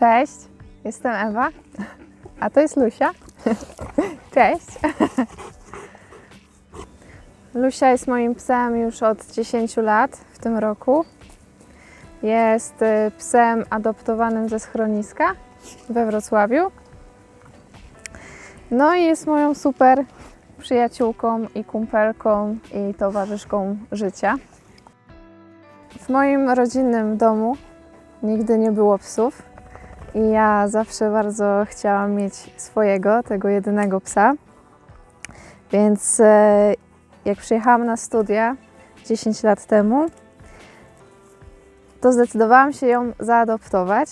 Cześć, jestem Ewa, a to jest Lusia. Cześć. Lusia jest moim psem już od 10 lat w tym roku. Jest y, psem adoptowanym ze schroniska we Wrocławiu. No i jest moją super przyjaciółką i kumpelką i towarzyszką życia. W moim rodzinnym domu nigdy nie było psów i ja zawsze bardzo chciałam mieć swojego, tego jedynego psa. Więc e, jak przyjechałam na studia 10 lat temu, to zdecydowałam się ją zaadoptować.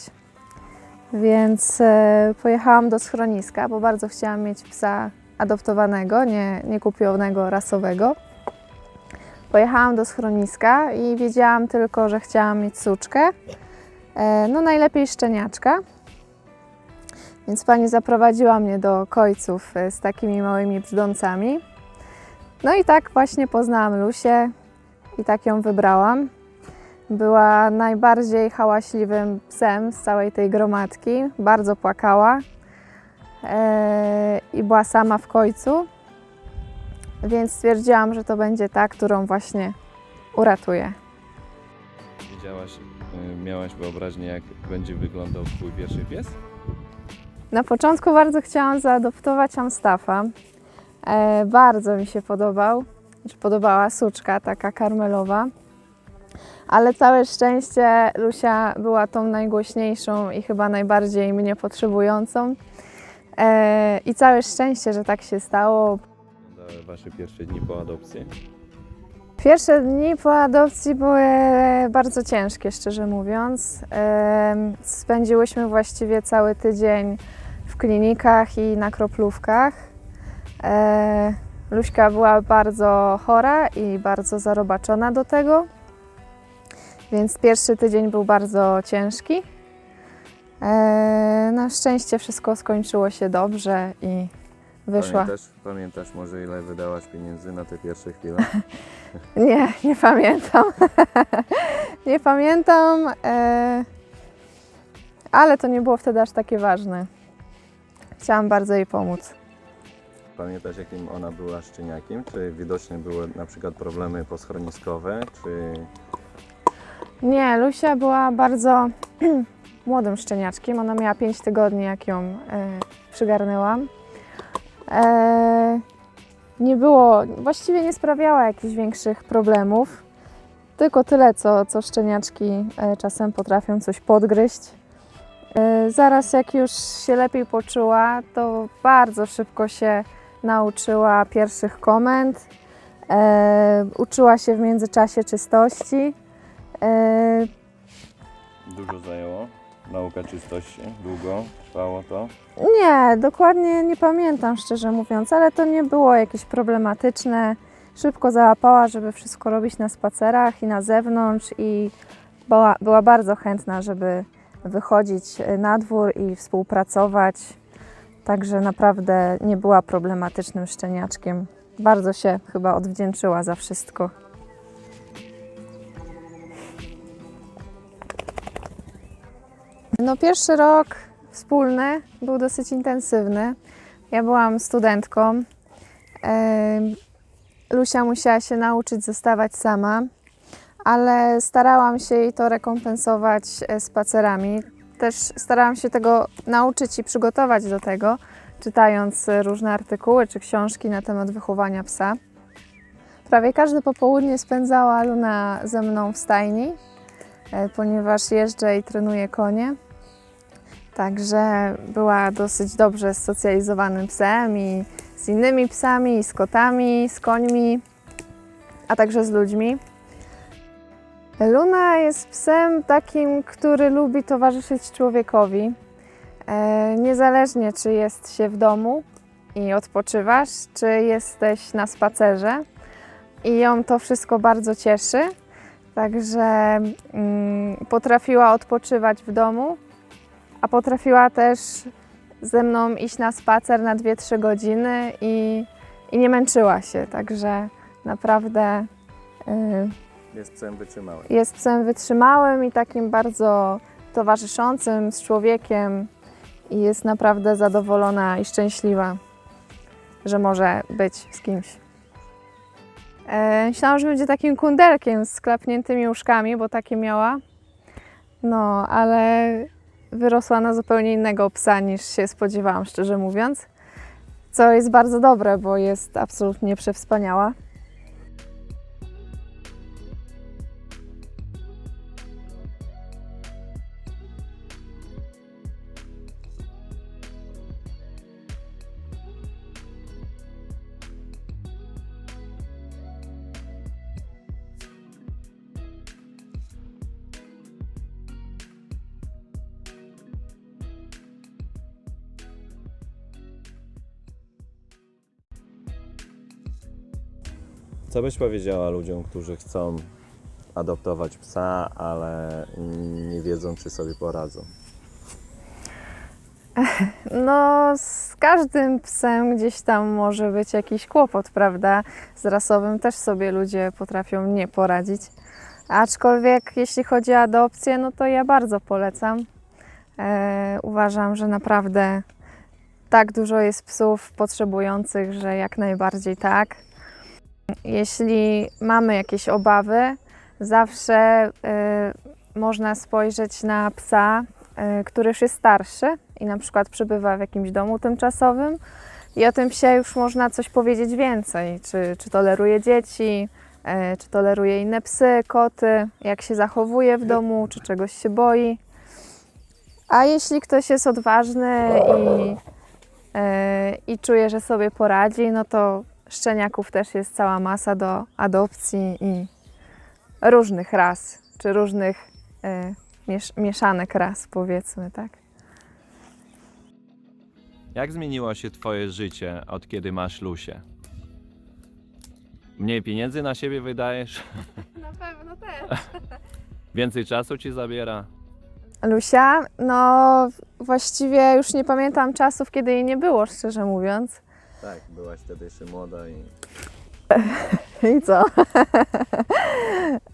Więc e, pojechałam do schroniska, bo bardzo chciałam mieć psa adoptowanego, nie, nie kupionego, rasowego. Pojechałam do schroniska i wiedziałam tylko, że chciałam mieć suczkę. E, No najlepiej szczeniaczka. Więc pani zaprowadziła mnie do kojców e, z takimi małymi brzdącami. No i tak właśnie poznałam Lusię i tak ją wybrałam. Była najbardziej hałaśliwym psem z całej tej gromadki. Bardzo płakała e, i była sama w końcu. Więc stwierdziłam, że to będzie ta, którą właśnie uratuję. Wiedziałaś, y, miałaś wyobraźnię, jak będzie wyglądał twój pierwszy pies? Na początku bardzo chciałam zaadoptować Amstaffa. E, bardzo mi się podobał, znaczy podobała suczka taka karmelowa. Ale całe szczęście Lusia była tą najgłośniejszą i chyba najbardziej mnie potrzebującą. E, I całe szczęście, że tak się stało. Wasze pierwsze dni po adopcji? Pierwsze dni po adopcji były bardzo ciężkie, szczerze mówiąc. Spędziłyśmy właściwie cały tydzień w klinikach i na kroplówkach. E, Luśka była bardzo chora i bardzo zarobaczona do tego, więc pierwszy tydzień był bardzo ciężki. E, Na szczęście wszystko skończyło się dobrze i wyszła. Pamiętasz, pamiętasz może ile wydałaś pieniędzy na te pierwsze chwile? Nie, nie pamiętam. nie pamiętam, e, ale to nie było wtedy aż takie ważne. Chciałam bardzo jej pomóc. Pamiętasz jakim ona była szczeniakiem? Czy widoczne były na przykład problemy poschroniskowe? Czy Nie, Lusia była bardzo młodym szczeniaczkiem. Ona miała 5 tygodni, jak ją e, przygarnęłam. E, nie było, właściwie nie sprawiała jakichś większych problemów. Tylko tyle, co, co szczeniaczki e, czasem potrafią coś podgryźć. E, zaraz jak już się lepiej poczuła, to bardzo szybko się nauczyła pierwszych komend. Uczyła się w międzyczasie czystości. Dużo zajęło? Nauka czystości? Długo trwało to? Nie, dokładnie nie pamiętam, szczerze mówiąc, ale to nie było jakieś problematyczne. Szybko załapała, żeby wszystko robić na spacerach i na zewnątrz i była, była bardzo chętna, żeby wychodzić na dwór i współpracować. Także naprawdę nie była problematycznym szczeniaczkiem. Bardzo się chyba odwdzięczyła za wszystko. No pierwszy rok wspólny był dosyć intensywny. Ja byłam studentką. Em, Lusia musiała się nauczyć zostawać sama, ale starałam się jej to rekompensować e, spacerami. Też starałam się tego nauczyć i przygotować do tego, czytając różne artykuły czy książki na temat wychowania psa. Prawie każde popołudnie spędzała Luna ze mną w stajni, e, ponieważ jeżdżę i trenuję konie. Także była dosyć dobrze socjalizowanym psem i z innymi psami, i z kotami, z końmi, a także z ludźmi. Luna jest psem takim, który lubi towarzyszyć człowiekowi. E, niezależnie czy jest się w domu i odpoczywasz, czy jesteś na spacerze. I ją to wszystko bardzo cieszy. Także mm, potrafiła odpoczywać w domu, a potrafiła też ze mną iść na spacer na 2-3 godziny i, i nie męczyła się, także naprawdę y, Jest psem wytrzymałym. jest psem wytrzymałym i takim bardzo towarzyszącym, z człowiekiem i jest naprawdę zadowolona i szczęśliwa, że może być z kimś. E, myślałam, że będzie takim kundelkiem z klapniętymi uszkami, bo takie miała. No, ale wyrosła na zupełnie innego psa niż się spodziewałam, szczerze mówiąc. Co jest bardzo dobre, bo jest absolutnie przewspaniała. Co byś powiedziała ludziom, którzy chcą adoptować psa, ale nie wiedzą, czy sobie poradzą? No, z każdym psem gdzieś tam może być jakiś kłopot, prawda? Z rasowym też sobie ludzie potrafią nie poradzić. Aczkolwiek jeśli chodzi o adopcję, no to ja bardzo polecam. E, uważam, że naprawdę tak dużo jest psów potrzebujących, że jak najbardziej tak. Jeśli mamy jakieś obawy, zawsze e, można spojrzeć na psa, e, który już jest starszy i na przykład przebywa w jakimś domu tymczasowym i o tym psie już można coś powiedzieć więcej, czy, czy toleruje dzieci, e, czy toleruje inne psy, koty, jak się zachowuje w domu, czy czegoś się boi. A jeśli ktoś jest odważny i, i czuje, że sobie poradzi, no to szczeniaków też jest cała masa do adopcji i różnych ras, czy różnych e, miesz, mieszanek ras, powiedzmy, tak. Jak zmieniło się Twoje życie od kiedy masz Lusię? Mniej pieniędzy na siebie wydajesz? Na pewno też. Więcej czasu ci zabiera? Lusia, no właściwie już nie pamiętam czasów, kiedy jej nie było, szczerze mówiąc. Tak, byłaś wtedy jeszcze młoda i I co?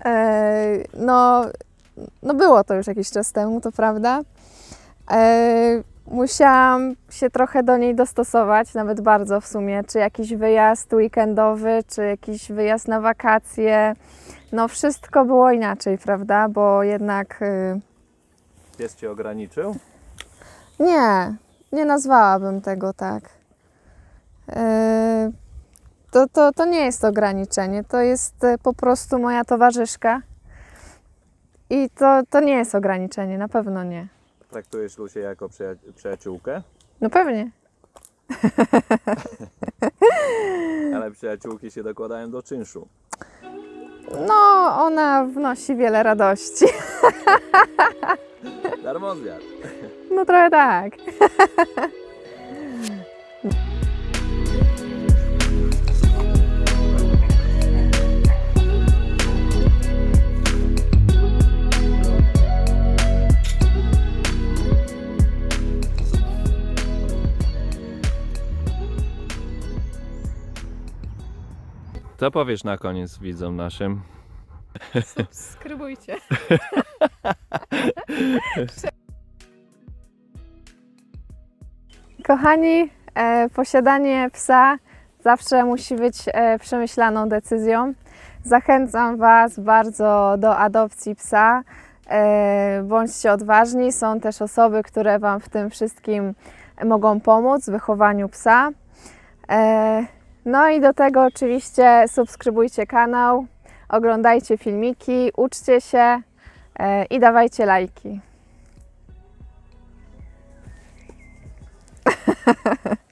E, no, no było to już jakiś czas temu, to prawda. E, musiałam się trochę do niej dostosować, nawet bardzo w sumie, czy jakiś wyjazd weekendowy, czy jakiś wyjazd na wakacje. No wszystko było inaczej, prawda? Bo jednak y, pies cię ograniczył? nie, nie nazwałabym tego tak. E, to, to, to nie jest ograniczenie, to jest e, po prostu moja towarzyszka. I to, to nie jest ograniczenie, na pewno nie. Traktujesz Lusię jako przyja- przyjaciółkę? No pewnie. Ale przyjaciółki się dokładają do czynszu. No, ona wnosi wiele radości. Darmo zjadł. No trochę tak. Co powiesz na koniec widzom naszym? Subskrybujcie. Kochani, e, posiadanie psa zawsze musi być e, przemyślaną decyzją. Zachęcam Was bardzo do adopcji psa. E, bądźcie odważni. Są też osoby, które Wam w tym wszystkim mogą pomóc w wychowaniu psa. E, no i do tego oczywiście subskrybujcie kanał, oglądajcie filmiki, uczcie się e, i dawajcie lajki.